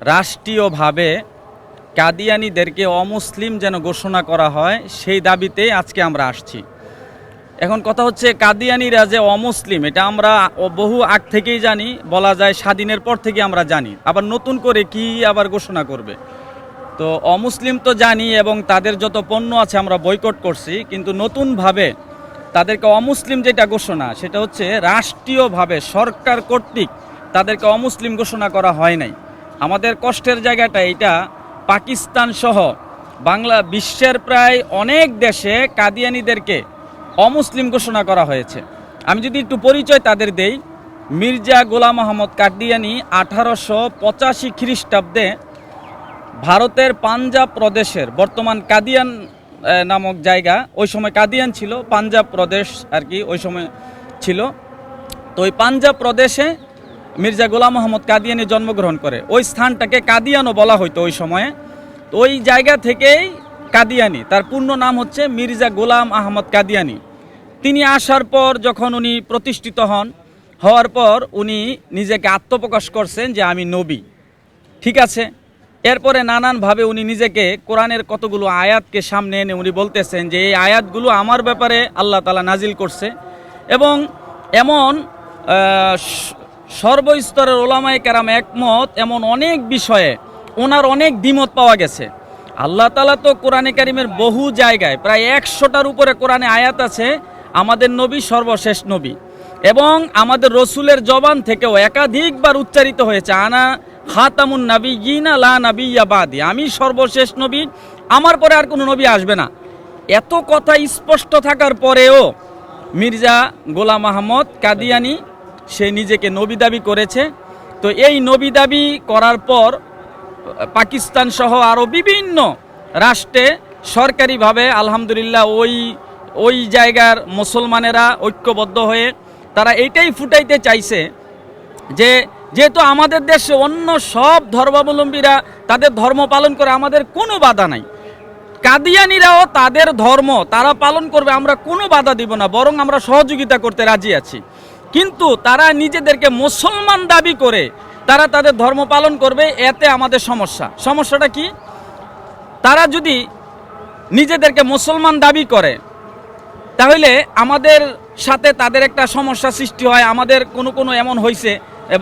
রাষ্ট্রীয়ভাবে কাদিয়ানিদেরকে অমুসলিম যেন ঘোষণা করা হয়, সেই দাবিতে আজকে আমরা আসছি। এখন কথা হচ্ছে কাদিয়ানিরা যে অমুসলিম, এটা আমরা বহু আগ থেকেই জানি, বলা যায় স্বাধীনের পর থেকে আমরা জানি। আবার নতুন করে কি আবার ঘোষণা করবে? তো অমুসলিম তো জানি এবং তাদের যত পণ্য আছে আমরা বয়কট করছি, কিন্তু নতুনভাবে তাদেরকে অমুসলিম যেটা ঘোষণা, সেটা হচ্ছে রাষ্ট্রীয়ভাবে সরকার কর্তৃক তাদেরকে অমুসলিম ঘোষণা করা হয় নাই। আমাদের কষ্টের জায়গাটা এটা পাকিস্তান সহ বাংলা বিশ্বের প্রায় অনেক দেশে কাদিয়ানিদেরকে অমুসলিম ঘোষণা করা হয়েছে। আমি যদি একটু পরিচয় তাদের দেই, মির্জা গোলাম মোহাম্মদ কাদিয়ানি আঠারোশো পঁচাশি খ্রিস্টাব্দে ভারতের পাঞ্জাব প্রদেশের, বর্তমান কাদিয়ান নামক জায়গা, ওই সময় কাদিয়ান ছিল, পাঞ্জাব প্রদেশ আর কি ওই সময় ছিল। তো ওই পাঞ্জাব প্রদেশে মির্জা গোলাম মোহাম্মদ কাদিয়ানি জন্মগ্রহণ করে। ওই স্থানটাকে কাদিয়ানো বলা হইতো ওই সময়ে। তো ওই জায়গা থেকেই কাদিয়ানি, তার পূর্ণ নাম হচ্ছে মির্জা গোলাম আহমদ কাদিয়ানি। তিনি আসার পর যখন উনি প্রতিষ্ঠিত হন, হওয়ার পর উনি নিজেকে আত্মপ্রকাশ করছেন যে আমি নবী। ঠিক আছে? এরপরে নানানভাবে উনি নিজেকে কোরআনের কতগুলো আয়াতকে সামনে এনে উনি বলতেছেন যে এই আয়াতগুলো আমার ব্যাপারে আল্লাহ তালা নাজিল করছে। এবং এমন সর্বস্তরের ওলামায় কেরাম একমত এমন অনেক বিষয়ে ওনার অনেক দ্বিমত পাওয়া গেছে। আল্লাহ তালা তো কোরআনে কারিমের বহু জায়গায় প্রায় একশোটার উপরে কোরআনে আয়াত আছে, আমাদের নবী সর্বশেষ নবী। এবং আমাদের রসুলের জবান থেকেও একাধিকবার উচ্চারিত হয়েছে, আনা খাতামুন নবী গিনা লা নবী ইয়াবাদি আমি সর্বশেষ নবী, আমার পরে আর কোনো নবী আসবে না। এত কথা স্পষ্ট থাকার পরেও মির্জা গোলাম আহমদ কাদিয়ানি সে নিজেকে নবী দাবি করেছে। তো এই নবী দাবি করার পর, পাকিস্তান সহ আরও বিভিন্ন রাষ্ট্রে সরকারিভাবে আলহামদুলিল্লাহ ওই ওই জায়গার মুসলমানেরা ঐক্যবদ্ধ হয়ে তারা এইটাই ফুটাইতে চাইছে যে, যেহেতু আমাদের দেশে অন্য সব ধর্মাবলম্বীরা তাদের ধর্ম পালন করে, আমাদের কোনো বাধা নাই। কাদিয়ানিরাও তাদের ধর্ম, তারা পালন করবে, আমরা কোনো বাধা দিব না, বরং আমরা সহযোগিতা করতে রাজি আছি। কিন্তু তারা নিজেদেরকে মুসলমান দাবি করে তারা তাদের ধর্ম পালন করবে, এতে আমাদের সমস্যা। সমস্যাটা কি? তারা যদি নিজেদেরকে মুসলমান দাবি করে, তাহলে আমাদের সাথে তাদের একটা সমস্যা সৃষ্টি হয়। আমাদের কোনো কোনো এমন হয়েছে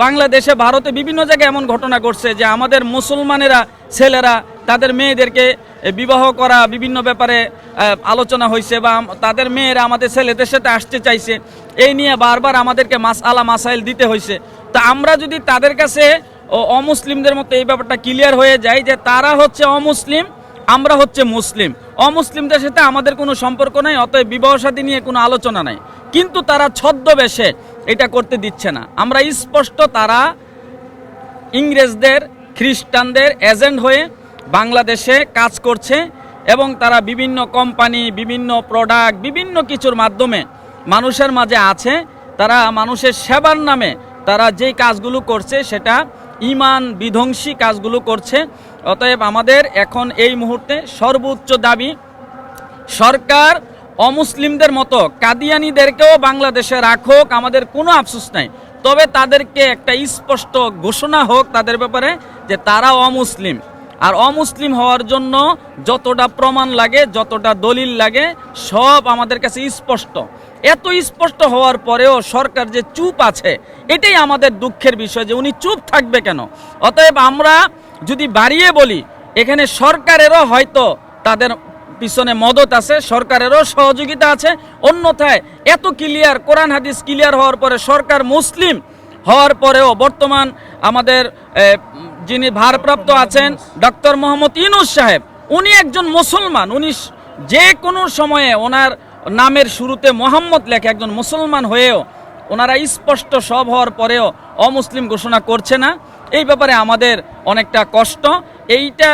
বাংলাদেশে, ভারতে বিভিন্ন জায়গায় এমন ঘটনা ঘটছে যে আমাদের মুসলমানেরা, ছেলেরা তাদের মেয়েদেরকে বিবাহ করা, বিভিন্ন ব্যাপারে আলোচনা হয়েছে বা তাদের মেয়েরা আমাদের ছেলেদের সাথে আসতে চাইছে, এই নিয়ে বারবার আমাদেরকে মাস আলা মাসাইল দিতে হয়েছে তা আমরা যদি তাদের কাছে অমুসলিমদের মতো এই ব্যাপারটা ক্লিয়ার হয়ে যায় যে তারা হচ্ছে অমুসলিম, আমরা হচ্ছে মুসলিম। অমুসলিমদের সাথে আমাদের কোনো সম্পর্ক নাই, অতএব বিবাহ সাথী নিয়ে কোনো আলোচনা নাই। কিন্তু তারা ছদ্মবেশে এটা করতে দিচ্ছে না। আমরা স্পষ্ট তারা ইংরেজদের, খ্রিস্টানদের এজেন্ট হয়ে বাংলাদেশে কাজ করছে এবং তারা বিভিন্ন কোম্পানি, বিভিন্ন প্রোডাক্ট বিভিন্ন কিছুর মাধ্যমে মানুষের মাঝে আছে। তারা মানুষের সেবার নামে তারা যেই কাজগুলো করছে সেটা ইমান বিধ্বংসী কাজগুলো করছে। অতএব আমাদের এখন এই মুহূর্তে সর্বোচ্চ দাবি, সরকার অমুসলিমদের মতো কাদিয়ানিদেরকেও বাংলাদেশে রাখুক, আমাদের কোনো আফসোস নাই। তবে তাদেরকে একটা স্পষ্ট ঘোষণা হোক তাদের ব্যাপারে যে তারা অমুসলিম। আর অমুসলিম হওয়ার জন্য যতটা প্রমাণ লাগে, যতটা দলিল লাগে, সব আমাদের কাছে স্পষ্ট। এত স্পষ্ট হওয়ার পরেও সরকার যে চুপ আছে, এটাই আমাদের দুঃখের বিষয় যে উনি চুপ থাকবে কেন? অতএব আমরা যদি বাড়িয়ে বলি, এখানে সরকারেরও হয়তো তাদের পিছনে মদত আছে, সরকারেরও সহযোগিতা আছে, অন্যথায় এত ক্লিয়ার কোরআন হাদিস ক্লিয়ার হওয়ার পরে সরকার মুসলিম হওয়ার পরেও বর্তমান আমাদের যিনি ভারপ্রাপ্ত আছেন ডক্টর মোহাম্মদ ইনুস সাহেব, উনি একজন মুসলমান, উনি যে কোনো সময়ে ওনার নামের শুরুতে মোহাম্মদ লেখে, একজন মুসলমান হয়েও ওনারা স্পষ্ট সব হওয়ার পরেও অমুসলিম ঘোষণা করছে না। এই ব্যাপারে আমাদের অনেকটা কষ্ট। এইটা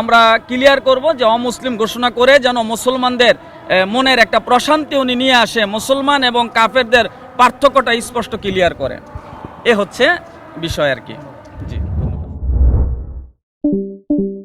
আমরা ক্লিয়ার করব যে অমুসলিম ঘোষণা করে যেন মুসলমানদের মনের একটা প্রশান্তি উনি নিয়ে আসে, মুসলমান এবং কাফেরদের পার্থক্যটা স্পষ্ট ক্লিয়ার করে। এ হচ্ছে বিষয় আর কি। Thank you.